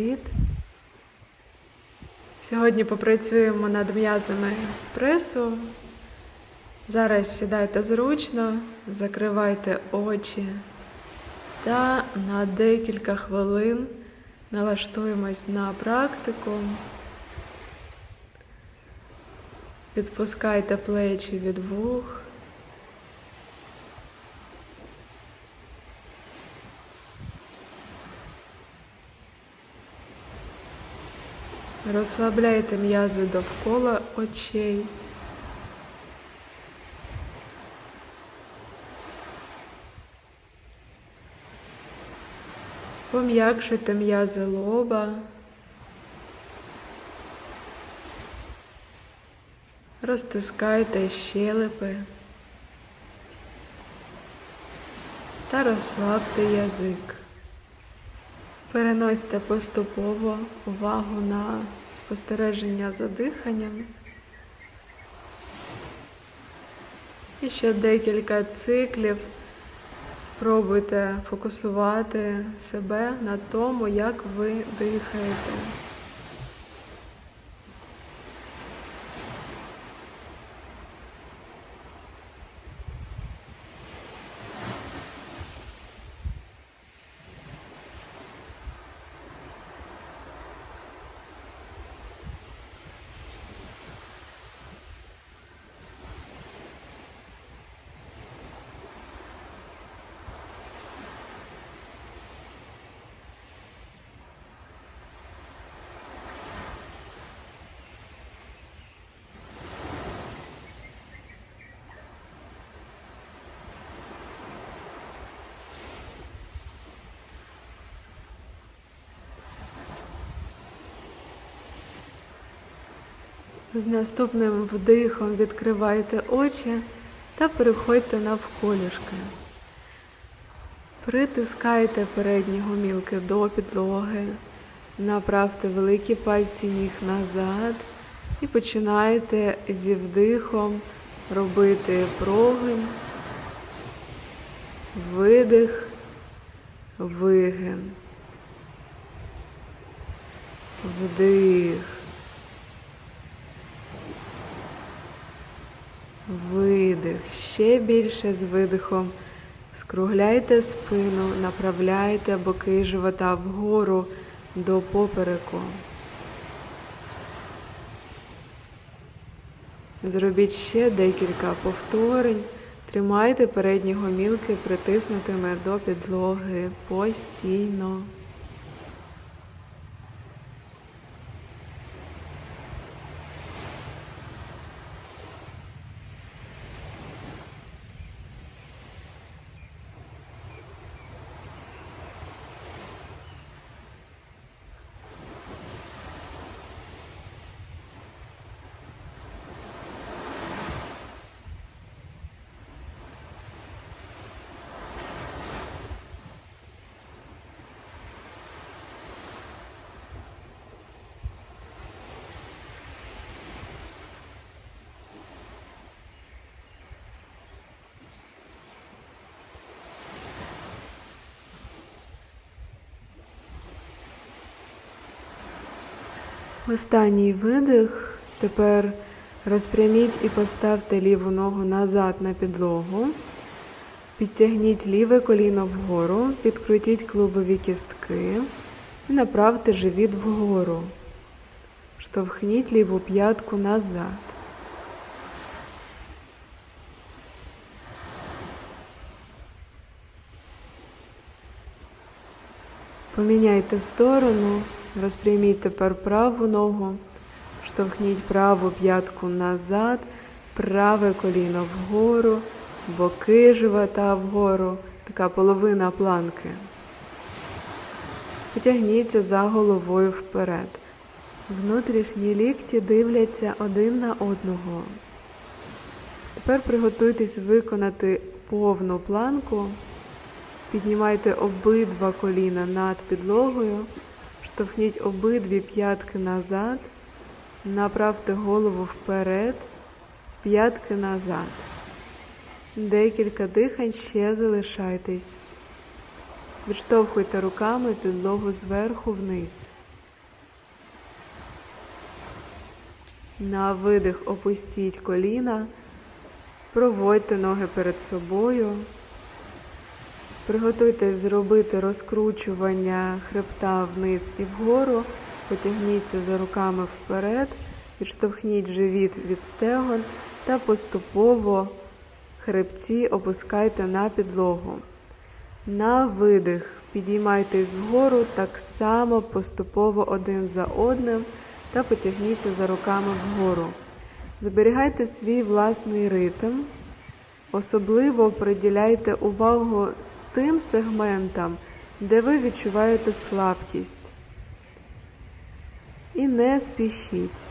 Привіт! Сьогодні попрацюємо над м'язами пресу. Зараз сідайте зручно, закривайте очі та на декілька хвилин налаштуємось на практику. Відпускайте плечі від вух. Розслабляйте м'язи довкола очей. Пом'якшуйте м'язи лоба. Розтискайте щелепи та розслабте язик. Переносьте поступово увагу на спостереження за диханням. І ще декілька циклів спробуйте фокусувати себе на тому, як ви дихаєте. З наступним вдихом відкривайте очі та переходьте навколішки. Притискайте передні гомілки до підлоги, направте великі пальці ніг назад і починайте зі вдихом робити прогин, видих, вигин, вдих. Видих. Ще більше з видихом. Скругляйте спину, направляйте боки живота вгору до попереку. Зробіть ще декілька повторень. Тримайте передні гомілки притиснутими до підлоги постійно. Останній видих. Тепер розпряміть і поставте ліву ногу назад на підлогу. Підтягніть ліве коліно вгору, підкрутіть клубові кістки і направте живіт вгору. Штовхніть ліву п'ятку назад. Поміняйте сторону, розпряміть тепер праву ногу, штовхніть праву п'ятку назад, праве коліно вгору, боки живота вгору, така половина планки. Потягніться за головою вперед. Внутрішні лікті дивляться один на одного. Тепер приготуйтесь виконати повну планку. Піднімайте обидва коліна над підлогою, штовхніть обидві п'ятки назад, направте голову вперед, п'ятки назад. Декілька дихань ще залишайтесь. Відштовхуйте руками підлогу зверху вниз. На видих опустіть коліна, проводьте ноги перед собою. Приготуйтесь зробити розкручування хребта вниз і вгору, потягніться за руками вперед, відштовхніть живіт від стегон та поступово хребці опускайте на підлогу. На видих підіймайтесь вгору так само поступово один за одним та потягніться за руками вгору. Зберігайте свій власний ритм, особливо приділяйте увагу тим сегментам, де ви відчуваєте слабкість. І не спішіть.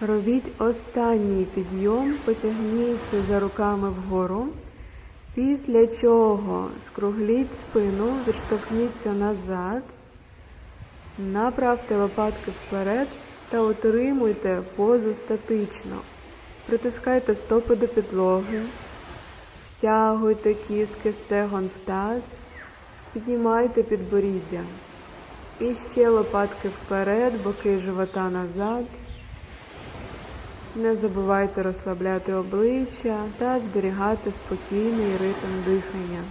Робіть останній підйом, потягніться за руками вгору. Після чого скругліть спину, відштовхніться назад, направте лопатки вперед та утримуйте позу статично. Притискайте стопи до підлоги, втягуйте кістки стегон в таз, піднімайте підборіддя. І ще лопатки вперед, боки живота назад. Не забувайте розслабляти обличчя та зберігати спокійний ритм дихання.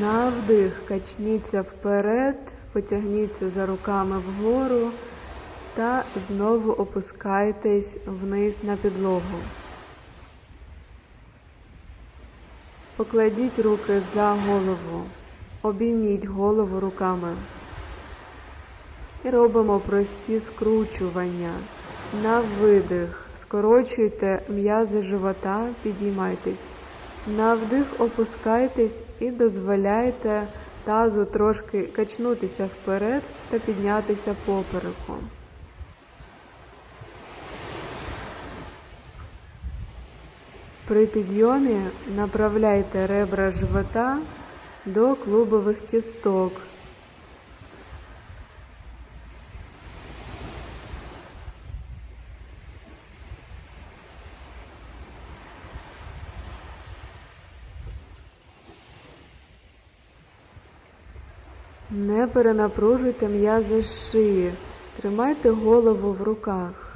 На вдих качніться вперед, потягніться за руками вгору та знову опускайтесь вниз на підлогу. Покладіть руки за голову, обійміть голову руками. І робимо прості скручування. На видих. Скорочуйте м'язи живота, підіймайтесь. На вдих опускайтесь і дозволяйте тазу трошки качнутися вперед та піднятися попереком. При підйомі направляйте ребра живота до клубових кісток. Не перенапружуйте м'язи шиї, тримайте голову в руках.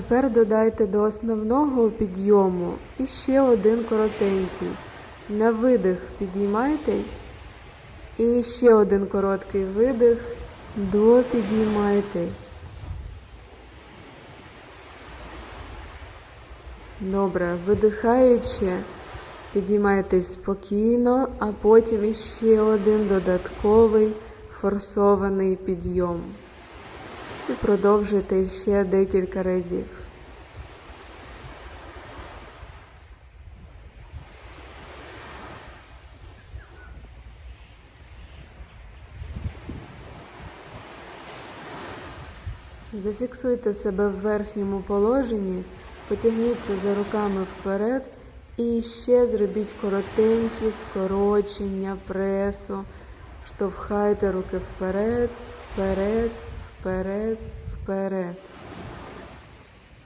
Тепер додайте до основного підйому іще один коротенький. На видих підіймайтесь. І ще один короткий видих. Допідіймайтесь. Добре, видихаючи, підіймайтесь спокійно, а потім іще один додатковий форсований підйом. І продовжуйте ще декілька разів. Зафіксуйте себе в верхньому положенні, потягніться за руками вперед І ще зробіть коротенькі скорочення пресу. Штовхайте руки вперед, вперед, вперед, вперед.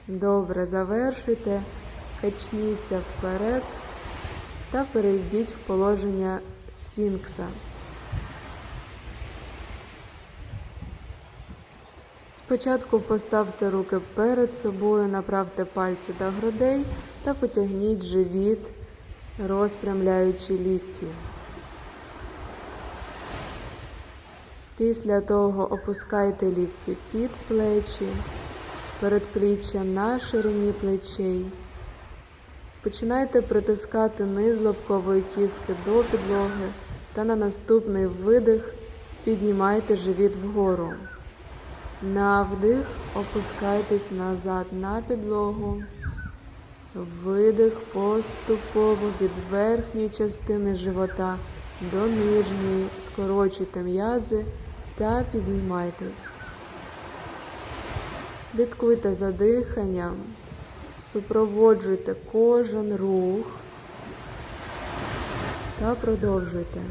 Добре, завершуйте, качніться вперед та перейдіть в положення сфінкса. Спочатку поставте руки перед собою, направте пальці до грудей та потягніть живіт, розпрямляючи лікті. Після того опускайте лікті під плечі, передпліччя на ширині плечей. Починайте притискати низ лобкової кістки до підлоги та на наступний видих підіймайте живіт вгору. На вдих опускайтесь назад на підлогу. Видих поступово від верхньої частини живота до нижньої. Скорочуйте м'язи та підіймайтесь. Слідкуйте за диханням, супроводжуйте кожен рух та продовжуйте.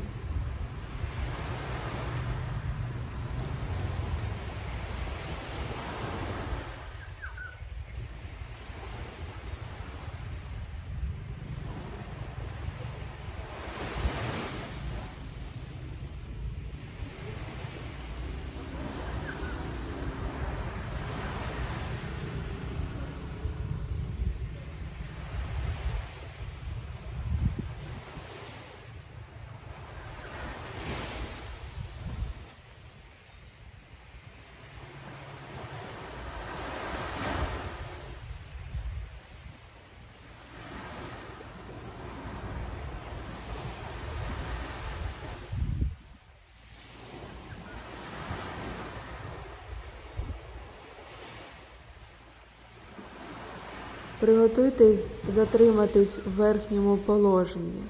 Приготуйтесь затриматись в верхньому положенні.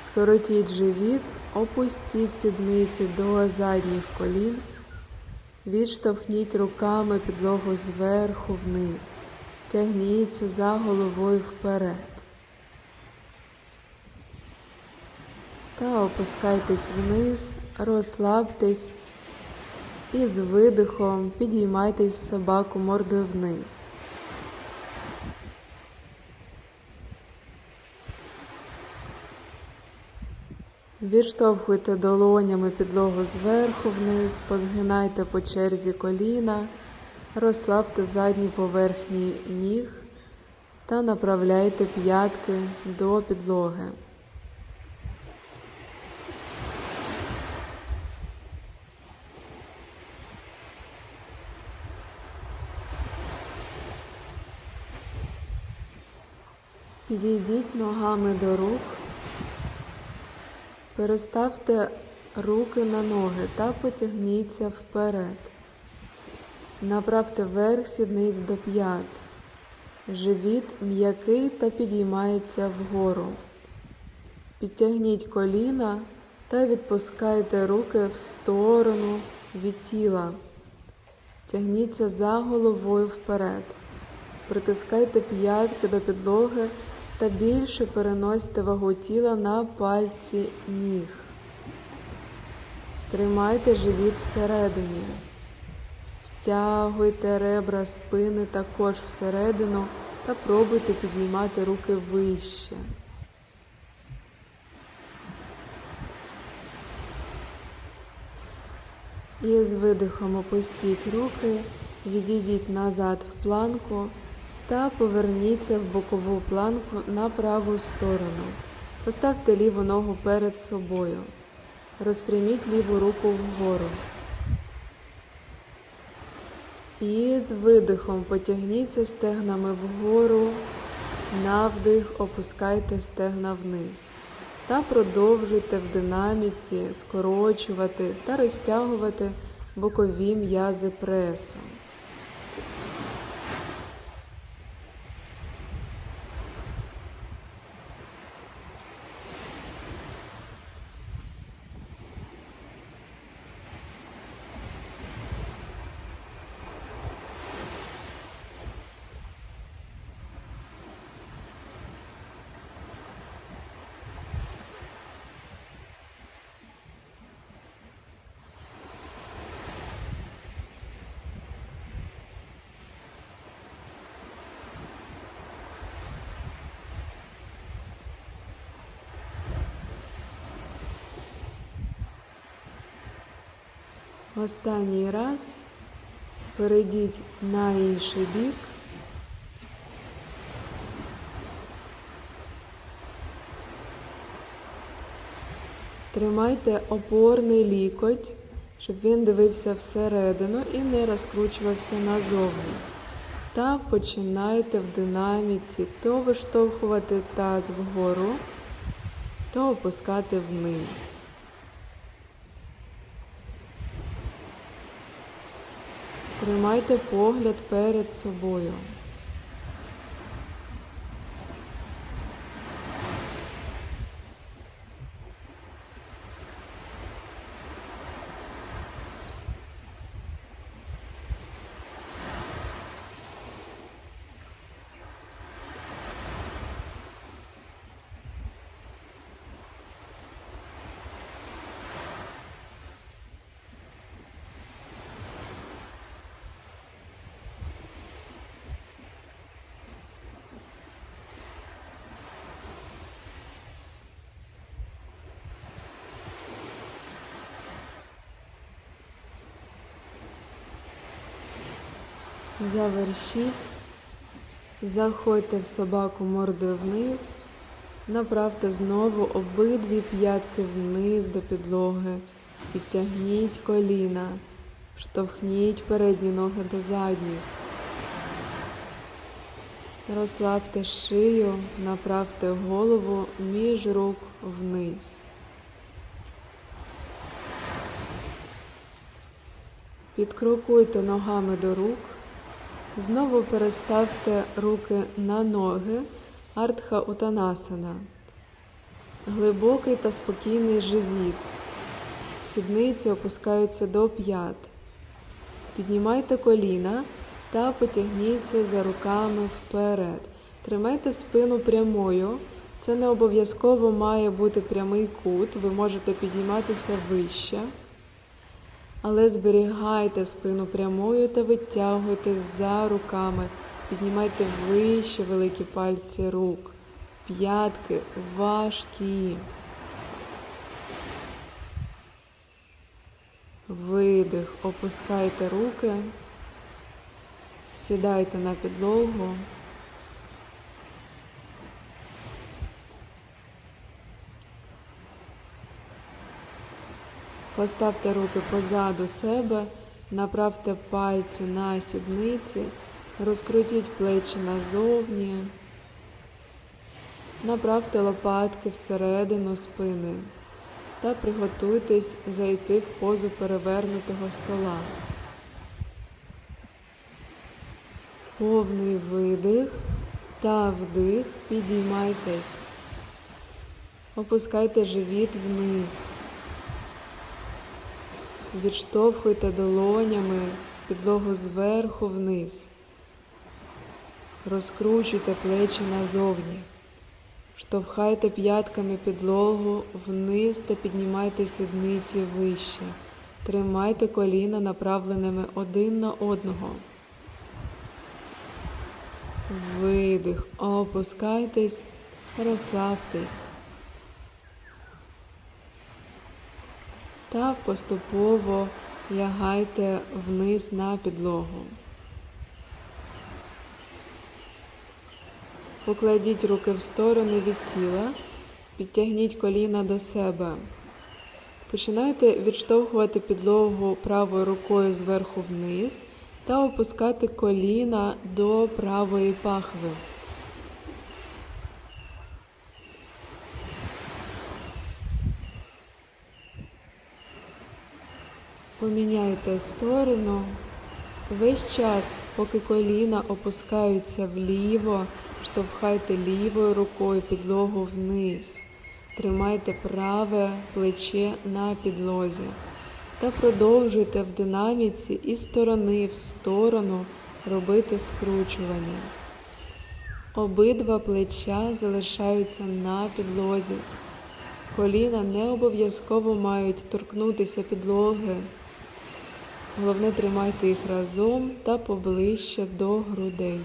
Скоротіть живіт, опустіть сідниці до задніх колін, відштовхніть руками підлогу зверху вниз, тягніться за головою вперед. Та опускайтесь вниз, розслабтесь і з видихом підіймайтесь собаку мордою вниз. Відштовхуйте долонями підлогу зверху вниз, позгинайте по черзі коліна, розслабте задні поверхні ніг та направляйте п'ятки до підлоги. Підійдіть ногами до рук. Переставте руки на ноги та потягніться вперед. Направте верх сідниць до п'ят. Живіт м'який та підіймається вгору. Підтягніть коліна та відпускайте руки в сторону від тіла. Тягніться за головою вперед. Притискайте п'ятки до підлоги та більше переносьте вагу тіла на пальці ніг. Тримайте живіт всередині. Втягуйте ребра спини також всередину та пробуйте підіймати руки вище. І з видихом опустіть руки, відійдіть назад в планку та поверніться в бокову планку на праву сторону. Поставте ліву ногу перед собою. Розпряміть ліву руку вгору. І з видихом потягніться стегнами вгору, на вдих опускайте стегна вниз. Та продовжуйте в динаміці скорочувати та розтягувати бокові м'язи пресу. Останній раз перейдіть на інший бік. Тримайте опорний лікоть, щоб він дивився всередину і не розкручувався назовні. Та починайте в динаміці то виштовхувати таз вгору, то опускати вниз. Тримайте погляд перед собою. Завершіть. Заходьте в собаку мордою вниз. Направте знову обидві п'ятки вниз до підлоги. Підтягніть коліна. Штовхніть передні ноги до задніх. Розслабте шию, направте голову між рук вниз. Підкрокуйте ногами до рук. Знову переставте руки на ноги, артха утанасана. Глибокий та спокійний живіт. Сідниці опускаються до п'ят. Піднімайте коліна та потягніться за руками вперед. Тримайте спину прямою. Це не обов'язково має бути прямий кут, ви можете підійматися вище. Але зберігайте спину прямою та витягуйте за руками. Піднімайте вище великі пальці рук. П'ятки важкі. Видих. Опускайте руки. Сідайте на підлогу. Поставте руки позаду себе, направте пальці на сідниці, розкрутіть плечі назовні, направте лопатки всередину спини та приготуйтесь зайти в позу перевернутого стола. Повний видих та вдих, підіймайтесь, опускайте живіт вниз. Відштовхуйте долонями підлогу зверху вниз. Розкручуйте плечі назовні. Штовхайте п'ятками підлогу вниз та піднімайте сідниці вище. Тримайте коліна направленими один на одного. Видих. Опускайтесь, розслабтесь. Та поступово лягайте вниз на підлогу. Покладіть руки в сторони від тіла, підтягніть коліна до себе. Починайте відштовхувати підлогу правою рукою зверху вниз та опускати коліна до правої пахви. Поміняйте сторону. Весь час, поки коліна опускаються вліво, штовхайте лівою рукою підлогу вниз. Тримайте праве плече на підлозі та продовжуйте в динаміці із сторони в сторону робити скручування. Обидва плеча залишаються на підлозі. Коліна не обов'язково мають торкнутися підлоги. Головне тримайте їх разом та поближче до грудей.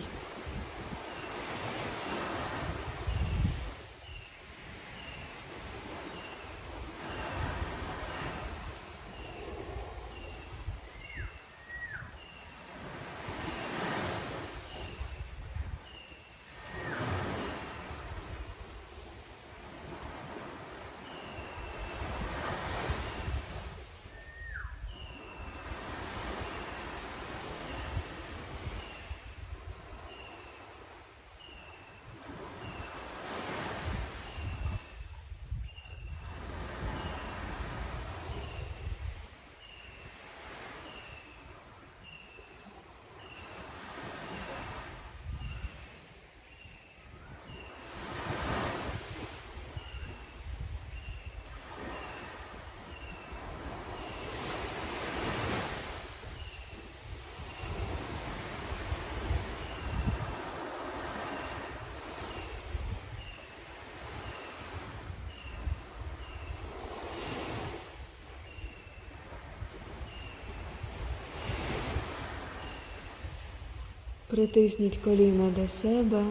Притисніть коліна до себе,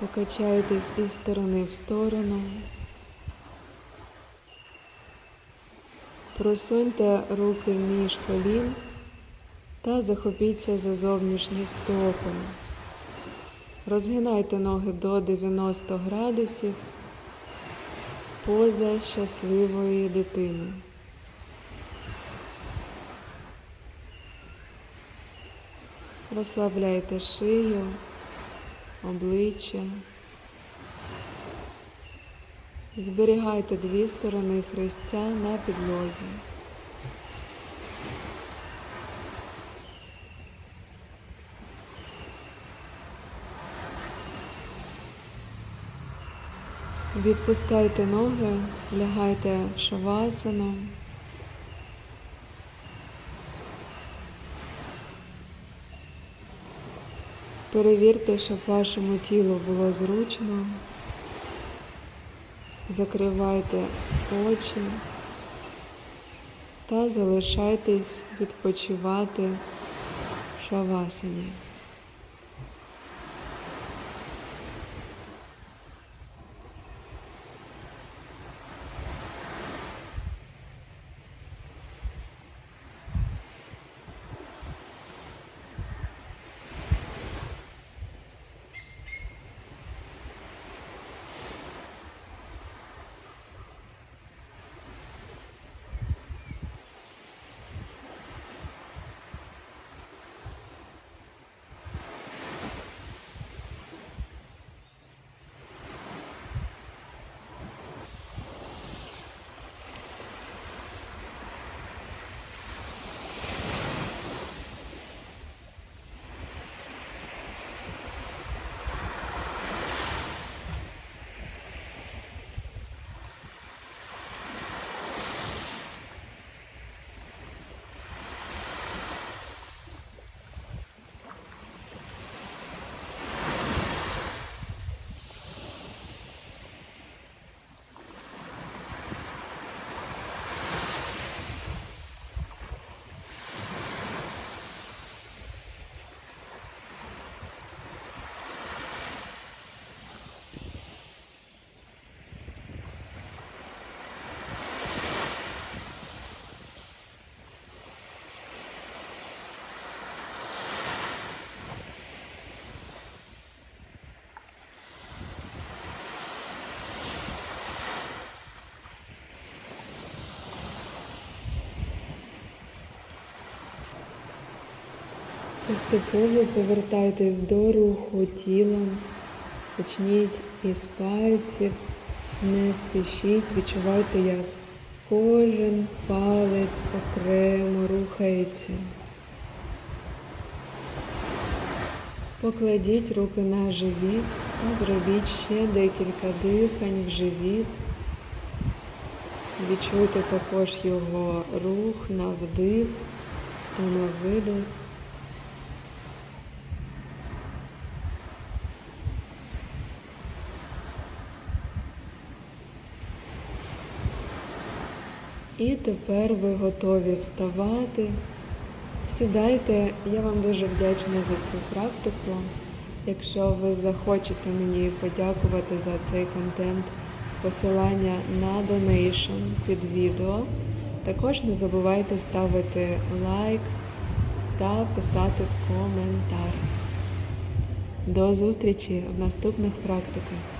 покачайтесь із сторони в сторону. Просуньте руки між колін та захопіться за зовнішні стопи. Розгинайте ноги до 90 градусів поза щасливої дитини. Розслабляйте шию, обличчя. Зберігайте дві сторони хрестця на підлозі. Відпускайте ноги, лягайте в Перевірте, щоб вашому тілу було зручно. Закривайте очі та залишайтесь відпочивати в шавасані. Поступово повертайтесь до руху тілом, почніть із пальців, не спішіть, відчувайте, як кожен палець окремо рухається. Покладіть руки на живіт та зробіть ще декілька дихань в живіт. Відчуйте також його рух на вдих та на видих. І тепер ви готові вставати. Сідайте, я вам дуже вдячна за цю практику. Якщо ви захочете мені подякувати за цей контент, посилання на донейшн під відео. Також не забувайте ставити лайк та писати коментар. До зустрічі в наступних практиках.